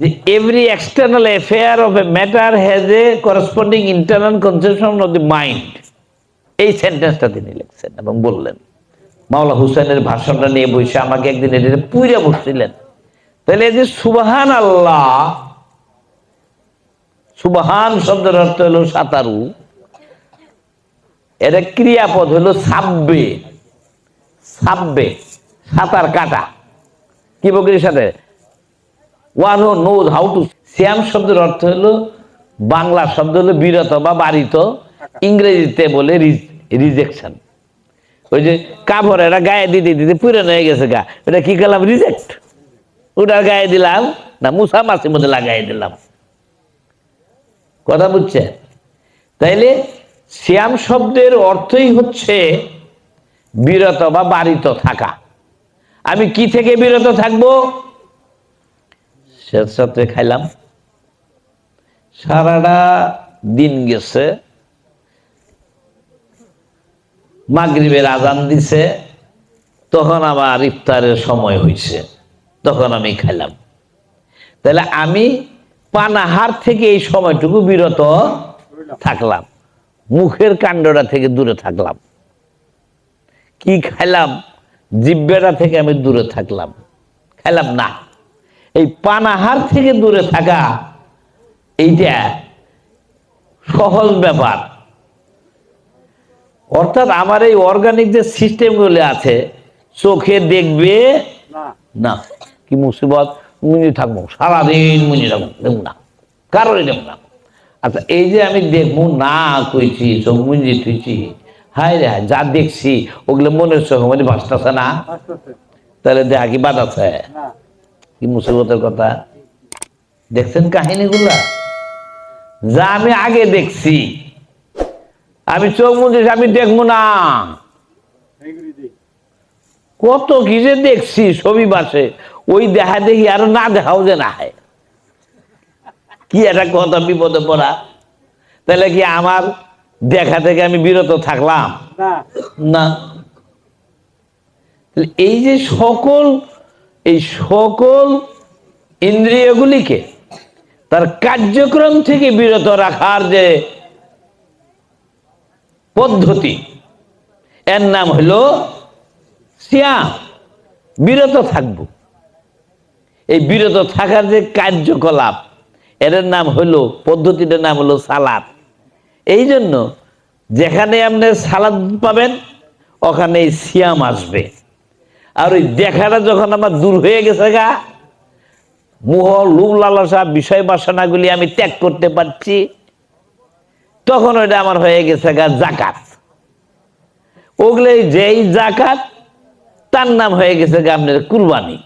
যে every external affair of a matter has a corresponding internal conception of the mind এই সেন্টেন্সটা তিনি লিখছেন এবং বললেন, মাওলা হুসেনের ভাষণটা নিয়ে বসে আমাকে একদিন এটা পুইরা বসছিলেন। তাহলে এই যে সুবাহান আল্লাহ সুবাহান শব্দের অর্থ হলো সাঁতারু, এটা ক্রিয়াপদ হলো সাব্বে। সাব্বে, সাঁতার কাটা। কি বকরির সাথে? ওয়ান হো নোজ হাউ টু শ্যাম শব্দের অর্থ হলো, বাংলা শব্দ হলো বিরত বা বাড়িত, ইংরেজিতে বলে রিজেকশন ওই যে কাপড় এটা গায়ে দিতে দিতে পুরানো হয়ে গেছে গা। এটা কি করলাম? রিজেক্ট ওটা গায়ে দিলাম না মুসা মাসির মধ্যে লাগাই দিলাম। কথা বুঝছে? তাইলে শ্যাম শব্দের অর্থই হচ্ছে বিরত বা বাড়িত থাকা। আমি কি থেকে বিরত থাকব? রাত্রে খাইলাম। সারাটা দিন গেছে। মাগরিবের আজান দিছে। তখন আমার ইফতারের সময় হয়েছে তখন আমি খাইলাম। তাহলে আমি পানাহার থেকে এই সময়টুকু বিরত থাকলাম। মুখের কাণ্ডটা থেকে দূরে থাকলাম। কি খাইলাম? জিব্বেটা থেকে আমি দূরে থাকলাম। খাইলাম না। এই পানাহার থেকে দূরে থাকা এইটা সহজ ব্যাপার। অর্থাৎ আমার এই অর্গানিক যে সিস্টেমগুলো আছে চোখে দেখবে না। কি মুসিবত? মুঞ্জি থাকব। সারাদিন মুঞ্জি থাকব। দেখব না। কারোরই দেখব না। আচ্ছা এই যে আমি দেখব না কইছি চোখ মুঞ্জি থুইছি হায় রে হায়, যা দেখছি ওগুলো মনের চোখে মধ্যে ভাসতেছে না? তাহলে দেখা কি বাদ আছে? না। কি মুসিবতের কথা? দেখছেন কাহিনীগুলা? যা আমি আগে দেখছি। আমি চোখ মুঞ্জি আমি দেখব না। কত কি যে দেখছি ছবি বাসে। ওই দেখা দেখি আরও না দেখাও যে না হয়। কি একটা কথা বিপদে পড়া। তাহলে কি আমার দেখা থেকে আমি বিরত থাকলাম? না। এই যে সকল এই সকল ইন্দ্রিয়গুলিকে তার কার্যক্রম থেকে বিরত রাখার যে পদ্ধতি, এর নাম হলো সিয়াম, বিরত থাকব। এই বিরত থাকার যে কার্যকলাপ, এর নাম হলো, পদ্ধতিটার নাম হলো সালাদ। এই জন্য যেখানে আপনি সালাদ পাবেন ওখানে সিয়াম আসবে। আর ওই দেখাটা যখন আমার দূর হয়ে গেছে গা মোহ লুভ, লালসা, বিষয় বাসনাগুলি আমি ত্যাগ করতে পারছি। তখন ওইটা আমার হয়ে গেছে গা জাকাত। ওগুলো যেই জাকাত, তার নাম হয়ে গেছে গা আপনার কুরবানি।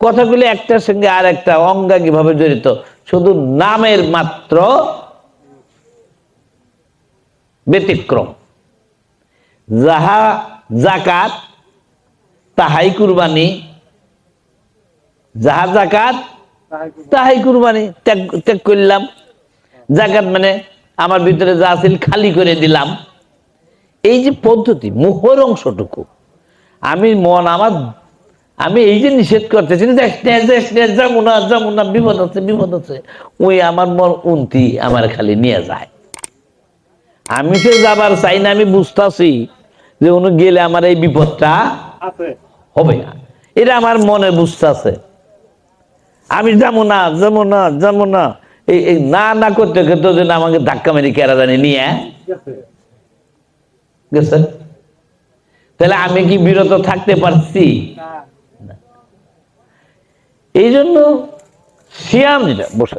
কথাগুলি একটার সঙ্গে আর একটা অঙ্গাঙ্গি ভাবে জড়িত। শুধু নামের মাত্র ব্যতিক্রম। যাহা জাকাত তাহাই কুরবানি। যাহা জাকাত তাহাই কুরবানি। ত্যাগ ত্যাগ করলাম। জাকাত মানে আমার ভিতরে যা আছিল খালি করে দিলাম। এই যে পদ্ধতি মোহর অংশটুকু। আমি মন আমার আমি এই যে নিষেধ করতেছি যাব না যাব না বিপদ আছে বিপদ আছে ওই আমার মন উন্তি আমার খালি নিয়ে যায়। আমি সে যাবার চাই না আমি বুঝতেছি যে উনি গেলে আমার এই বিপদটা আছে। হবে না। এটা আমার মনে বুঝতেছে। আমি যাব না যাব না যাব না এই না না করতে করতে যেন আমাকে ধাক্কা মেরে কেরা জানি নিয়ে ঠিক গেছে। তাহলে আমি কি বিরত থাকতে পারছি? এই জন্য সিয়াম যেটা বসে।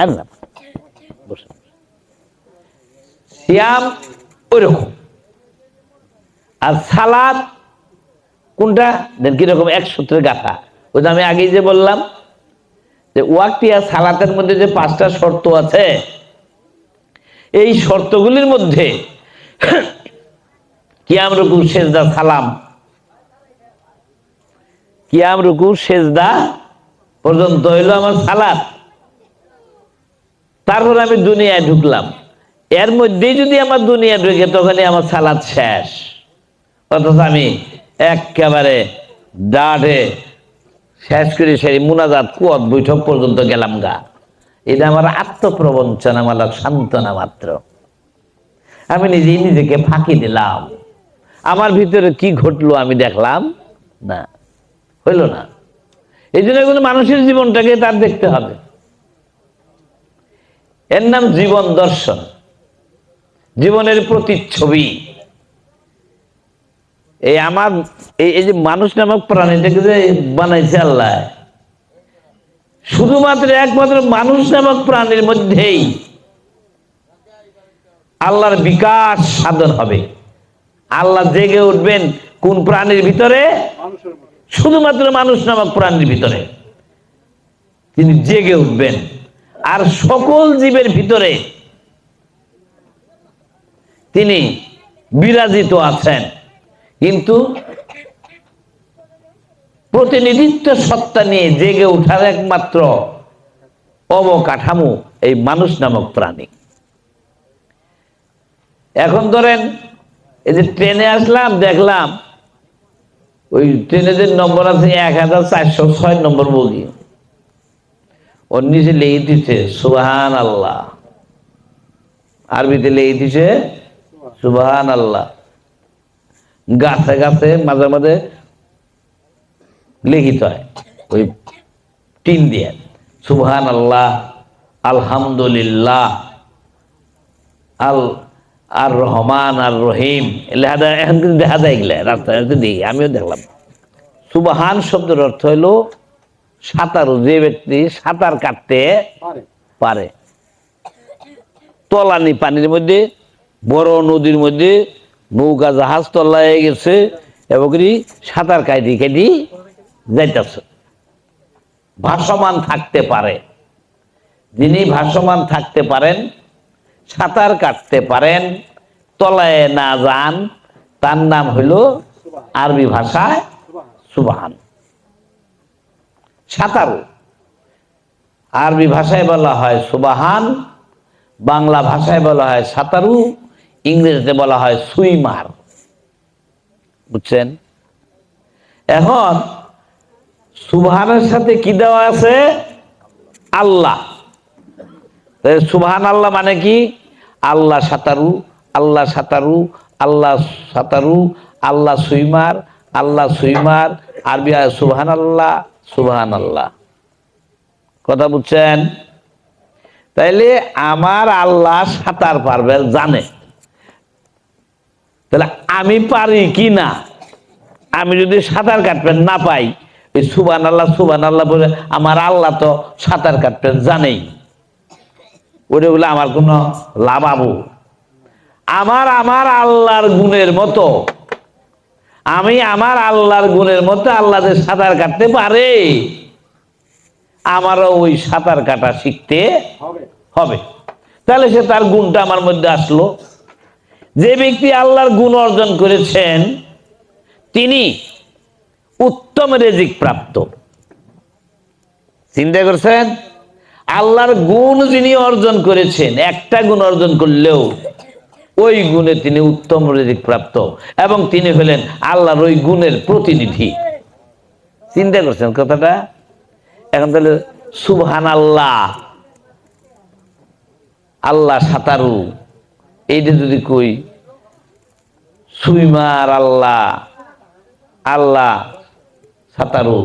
আর না বসে। সিয়াম ওইরকম। আর সালাদ কোনটা? দেন কীরকম এক সূত্রের গাথা। ওই আমি আগেই যে বললাম যে ওয়াক্তি সালাতের মধ্যে যে পাঁচটা শর্ত আছে, এই শর্তগুলির মধ্যে কিয়াম রুকু, সেজদা, সালাম। কিয়াম রুকু, সেজদা পর্যন্ত হইল আমার সালাদ তারপর আমি দুনিয়ায় ঢুকলাম। এর মধ্যেই যদি আমার দুনিয়া ঢুকে তখনই আমার সালাদ শেষ। অথচ আমি একেবারে ডাঢ়ে শেষ করে সেই মুনাজাত কুয়াত বৈঠক পর্যন্ত গেলাম গা। এটা আমার আত্মপ্রবঞ্চনা মালা সান্ত্বনা মাত্র। আমি নিজেই নিজেকে ফাঁকি দিলাম। আমার ভিতরে কি ঘটলো আমি দেখলাম না। হইল না। এই জন্য এগুলো মানুষের জীবনটাকে তার দেখতে হবে। এর নাম জীবন দর্শন। জীবনের প্রতিচ্ছবি। এই আমার, এই যে মানুষ নামক প্রাণীটাকে যে বানাইছে আল্লাহ। শুধুমাত্র একমাত্র মানুষ নামক প্রাণীর মধ্যেই আল্লাহর বিকাশ সাধন হবে। আল্লাহ জেগে উঠবেন কোন প্রাণীর ভিতরে? শুধুমাত্র মানুষ নামক প্রাণীর ভিতরে। তিনি জেগে উঠবেন। আর সকল জীবের ভিতরে তিনি বিরাজিত আছেন। কিন্তু প্রতিনিধিত্ব সত্তা নিয়ে জেগে ওঠার একমাত্র অবকাঠামো এই মানুষ নামক প্রাণী। এখন ধরেন, এই যে ট্রেনে আসলাম, দেখলাম ওই ট্রেনে যে নম্বর আছে এক হাজার চারশো ছয় নম্বর বগি। ওর নিচে লেগে দিচ্ছে সুবাহান আল্লাহ আরবিতে লেগে দিচ্ছে সুবাহান আল্লাহ গাছে গাছে মাঝে মাঝে লিখিত হয়। ওই টিন দিয়ে। সুবহান আল্লাহ আলহামদুলিল্লাহ আল আর রহমান আর রহিম। যায় এখন কিন্তু দেখা যায় এগুলা রাস্তায় দেখি আমিও দেখলাম। সুবাহান শব্দের অর্থ হলো সাঁতারু যে ব্যক্তি সাঁতার কাটতে পারে। তলানি পানির মধ্যে বড় নদীর মধ্যে নৌকা জাহাজ তলায় গেছে এবং সাঁতার কাটি কাটি যাইতেছে। ভাসমান থাকতে পারে। যিনি ভাসমান থাকতে পারেন, সাঁতার কাটতে পারেন, তলায় না যান, তার নাম হইল আরবি ভাষায় সুবাহান। সাঁতারু। আরবি ভাষায় বলা হয় সুবাহান, বাংলা ভাষায় বলা হয় সাঁতারু। ইংরেজিতে বলা হয় সুইমার। বুঝছেন? এখন সুবহানের সাথে কি দেওয়া আছে? আল্লাহ। সুবহান আল্লাহ মানে কি? আল্লাহ সাঁতারু আল্লাহ সাঁতারু আল্লাহ সাঁতারু, আল্লাহ সুইমার আল্লাহ সুইমার, আরবি সুবহান আল্লাহ সুবহান আল্লাহ কথা বুঝছেন? তাইলে আমার আল্লাহ সাঁতার পারবে, জানে। তাহলে আমি পারি কি না? আমি যদি সাঁতার কাটবেন না পাই এই সুবান আল্লাহ সুবান আল্লাহ বলে আমার আল্লাহ তো সাঁতার কাটবেন জানেই। ওটা বলে আমার কোনো লাভ আবু? আমার আমার আল্লাহর গুণের মতো। আমি আমার আল্লাহর গুণের মতো আল্লাহ যে সাঁতার কাটতে পারে আমারও ওই সাঁতার কাটা শিখতে হবে। হবে। তাহলে সে তার গুণটা আমার মধ্যে আসলো। যে ব্যক্তি আল্লাহর গুণ অর্জন করেছেন, তিনি উত্তম রেজিক প্রাপ্ত। চিন্তা করছেন? আল্লাহর গুণ যিনি অর্জন করেছেন, একটা গুণ অর্জন করলেও ওই গুণে তিনি উত্তম রেজিক প্রাপ্ত এবং তিনি হলেন আল্লাহর ওই গুণের প্রতিনিধি। চিন্তা করছেন কথাটা? এখন তাহলে সুবহান আল্লাহ আল্লাহ সাঁতারু এইটা যদি কই সুইমার আল্লাহ আল্লাহ সাঁতারু,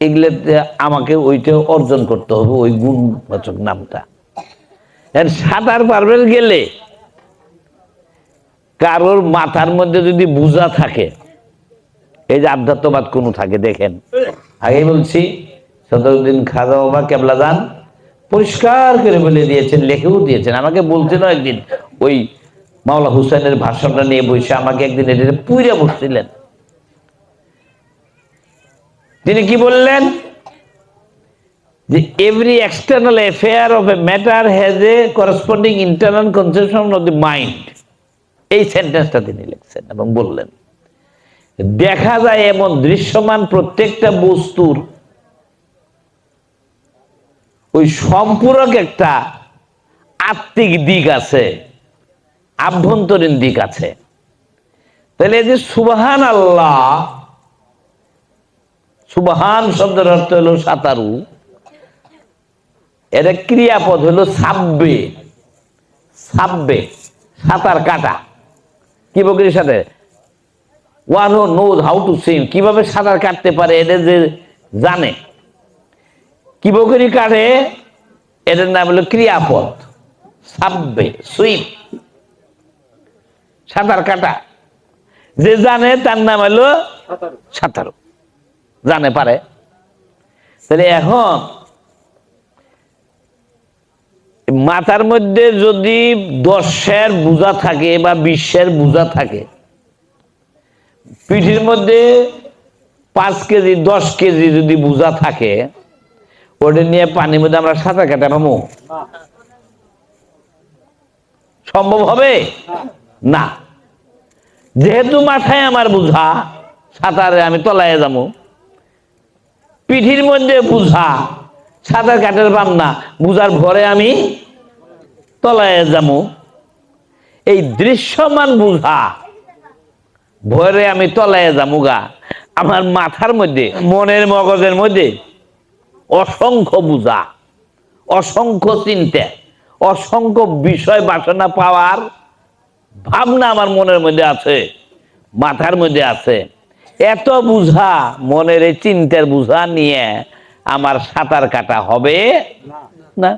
এগুলোতে আমাকে ওইটা অর্জন করতে হবে, ওই গুণবাচক নামটা। সাঁতার পারবেন গেলে, কারোর মাথার মধ্যে যদি বুঝা থাকে, এই যে আধ্যাত্মবাদ কোনো থাকে, দেখেন। আগে বলছি সদরুদ্দিন খাজা বাবা কেবলা যান। পরিষ্কার করে বলে দিয়েছেন, লেখেও দিয়েছেন। আমাকে বলছেন একদিন, ওই মাওলা হুসেনের ভাষণটা নিয়ে বসে আমাকে একদিন এটা পুইরা বসছিলেন। তিনি কি বললেন? যে every external affair of a matter has a corresponding internal conception of the mind এই সেন্টেন্সটা তিনি লিখছেন এবং বললেন, দেখা যায় এমন দৃশ্যমান প্রত্যেকটা বস্তুর ওই সম্পূরক একটা আত্মিক দিক আছে, আভ্যন্তরীণ দিক আছে। তাহলে যে সুবাহান আল্লাহ সুবহান শব্দের অর্থ হলো সাঁতারু এটা ক্রিয়াপদ হলো সাববে সাববে, সাঁতার কাটা। কি বকরির সাথে? One knows how to swim কীভাবে সাঁতার কাটতে পারে এটা যে জানে। কি বকরি কাটে এটার নাম হলো ক্রিয়াপদ। সাববে সুইম সাঁতার কাটা। যে জানে তার নাম হলো সাঁতারু। জানে, পারে। তাহলে এখন মাথার মধ্যে যদি দশের বোঝা থাকে বা বিশ্বের বোঝা থাকে, পিঠির মধ্যে পাঁচ কেজি, দশ কেজি যদি বোঝা থাকে ওটা নিয়ে পানির মধ্যে আমরা সাঁতার কাটা পাবো সম্ভব হবে? না। যেহেতু মাথায় আমার বুঝা, সাঁতারে আমি তলায় যাব। পিঠির মধ্যে বুঝা, সাঁতার কাটের পাম না বুঝার ভরে আমি তলায় যাব। এই দৃশ্যমান বুঝা, ভরে আমি তলায় যাব গা। আমার মাথার মধ্যে, মনের মগজের মধ্যে অসংখ্য বুঝা অসংখ্য চিন্তা অসংখ্য বিষয় বাসনা পাওয়ার ভাবনা আমার মনের মধ্যে আছে মাথার মধ্যে আছে। এত বুঝা মনের এই চিন্তার বুঝা নিয়ে আমার সাঁতার কাটা হবে না। না?